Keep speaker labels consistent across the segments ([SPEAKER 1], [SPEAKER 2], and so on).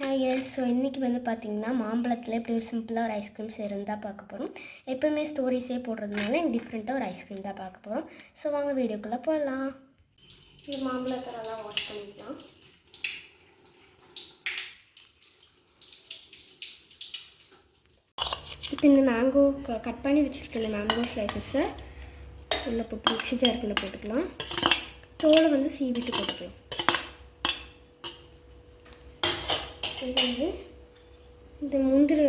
[SPEAKER 1] Yes so இன்றைக்கி வந்து பார்த்திங்கன்னா மாம்பழத்தில் இப்படி ஒரு சிம்பிளாக ஒரு ஐஸ்கிரீம் செய்கிறது தான் பார்க்க போகிறோம் எப்போவுமே ஸ்டோரிஸே போடுறதுனால டிஃப்ரெண்ட்டாக ஒரு ஐஸ்கிரீம் தான் பார்க்க போகிறோம் ஸோ வாங்க வீடியோக்குள்ளே போகலாம் இது மாம்பழத்தை நல்லா வாஷ் பண்ணிக்கலாம். இப்போ இந்த மேங்கோ க கட் பண்ணி வச்சுருக்க இந்த மேங்கோ ஸ்லைசஸை உள்ளே போட்டு மிக்ஸி ஜாருக்குள்ளே போட்டுக்கலாம். தோலை வந்து சீவிட்டு போட்டுக்கலாம். இது வந்து இந்த முந்திரி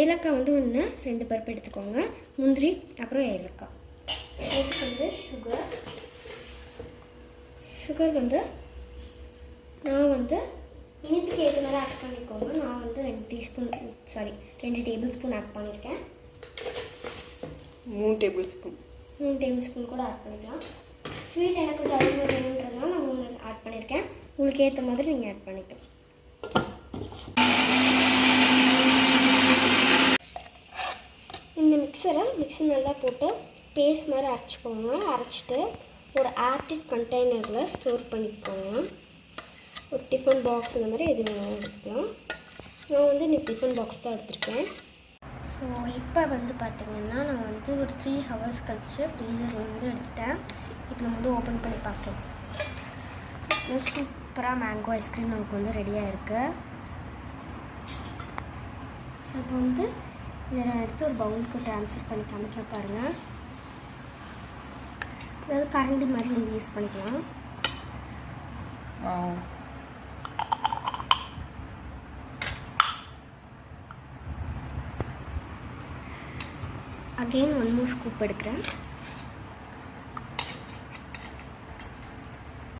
[SPEAKER 1] ஏலக்காய் வந்து ஒன்று ரெண்டு பருப்பு எடுத்துக்கோங்க. முந்திரி அப்புறம் ஏலக்காய். நெக்ஸ்ட் வந்து சுகர் சுகர் வந்து நான் வந்து இனிப்புக்கு ஏற்ற மாதிரி ஆட் பண்ணிக்கோங்க. நான் வந்து ரெண்டு டீஸ்பூன் சாரி ரெண்டு டேபிள் ஸ்பூன் ஆட் பண்ணியிருக்கேன்
[SPEAKER 2] மூணு டேபிள் ஸ்பூன்
[SPEAKER 1] மூணு டேபிள் ஸ்பூன் கூட ஆட் பண்ணிக்கலாம். ஸ்வீட் எனக்கு கொஞ்சம் அதிகமாக வேணுன்றதுனால நான் மூணு ஆட் பண்ணியிருக்கேன் உங்களுக்கு ஏற்ற மாதிரி நீங்கள் ஆட் பண்ணிக்கலாம் இந்த மிக்சரை மிக்ஸி நல்லா போட்டு பேஸ்ட் மாதிரி அரைச்சிக்கோங்க. அரைச்சிட்டு ஒரு ஆர்டிட் கண்டெய்னரில் ஸ்டோர் பண்ணிக்கோங்க. ஒரு டிஃபன் பாக்ஸ் இந்த மாதிரி எது வேணாலும் எடுத்துக்கலாம். நான் வந்து இந்த டிஃபன் பாக்ஸ் தான் எடுத்திருக்கேன். ஸோ இப்போ வந்து பார்த்திங்கன்னா நான் வந்து ஒரு த்ரீ ஹவர்ஸ் கழிச்சு ஃப்ரீசரில் வந்து எடுத்துட்டேன். இப்போ நம்ம வந்து ஓப்பன் பண்ணி பார்க்கலாம். சூப்பராக மேங்கோ ஐஸ்கிரீம் நமக்கு வந்து ரெடியாக இருக்குது ஸோ இப்போ வந்து இதை நான் எடுத்து ஒரு பவுலுக்கு ட்ரான்ஸ்ஃபர் பண்ணி காமிக்க பாருங்கள் அதாவது கரண்டி மாதிரி நீங்கள் யூஸ் பண்ணிக்கலாம். அகெயின் ஒன் மோர் ஸ்கூப் எடுக்கிறேன்.